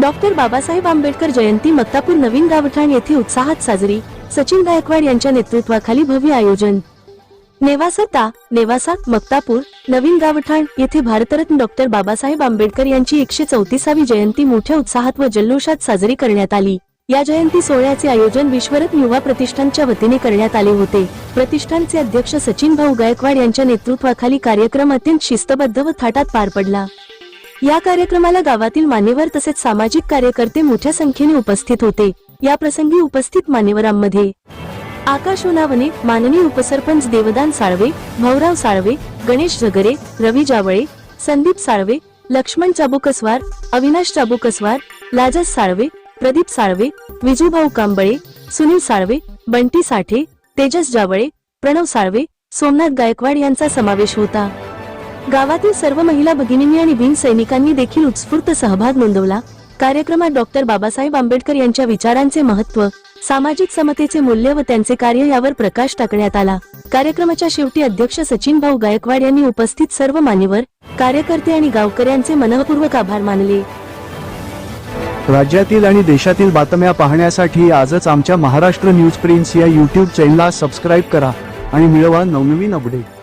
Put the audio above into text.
Doctor Babasaheb Ambedkar जयंती मक्तापूर नवीन गावठाण येथे उत्साहात साजरी. सचिन गायकवाड यांच्या नेतृत्वाखाली भव्य आयोजन. नेवासा ता नेवासा मक्तापूर नवीन गावठाण येथे भारतरत्न डॉक्टर बाबासाहेब आंबेडकर यांची एकशे चौतीसावी जयंती मोठ्या उत्साहात व जल्लोषात साजरी करण्यात आली. या जयंती सोहळ्याचे आयोजन विश्वरत्न युवा प्रतिष्ठानच्या वतीने करण्यात आले होते. प्रतिष्ठानचे अध्यक्ष सचिन भाऊ गायकवाड यांच्या नेतृत्वाखाली कार्यक्रम अत्यंत शिस्तबद्ध व थाटात पार पडला. या कार्यक्रमाला गावातील मान्यवर तसेच सामाजिक कार्यकर्ते मोठ्या संख्येने उपस्थित होते. या प्रसंगी उपस्थित मान्यवरांमध्ये आकाश उनावणे माननीय उपसरपंच देवदान साळवे भाऊराव साळवे गणेश झगरे रवी जावळे संदीप साळवे लक्ष्मण चाबुकस्वार अविनाश चाबुकस्वार लाजस साळवे प्रदीप साळवे विजूभाऊ कांबळे सुनील साळवे बंटी साठे तेजस जावळे प्रणव साळवे सोमनाथ गायकवाड यांचा समावेश होता. गावातील सर्व महिला भगिनींनी आणि भीम सैनिकांनी देखील उत्स्फूर्त सहभाग नोंदवला. कार्यक्रमात डॉक्टर बाबासाहेब आंबेडकर यांच्या विचारांचे महत्त्व सामाजिक समतेचे मूल्य व त्यांचे कार्य यावर प्रकाश टाकण्यात आला. कार्यक्रमाच्या शेवटी अध्यक्ष सचिन भाऊ गायकवाड यांनी उपस्थित सर्व मान्यवर कार्यकर्ते आणि गावकऱ्यांचे मनःपूर्वक आभार मानले. राज्यातील आणि देशातील बातम्या पाहण्यासाठी आजच आमच्या महाराष्ट्र न्यूज प्रिन्स या यूट्यूब चॅनलला सबस्क्राईब करा आणि मिळवा नवनवीन अपडेट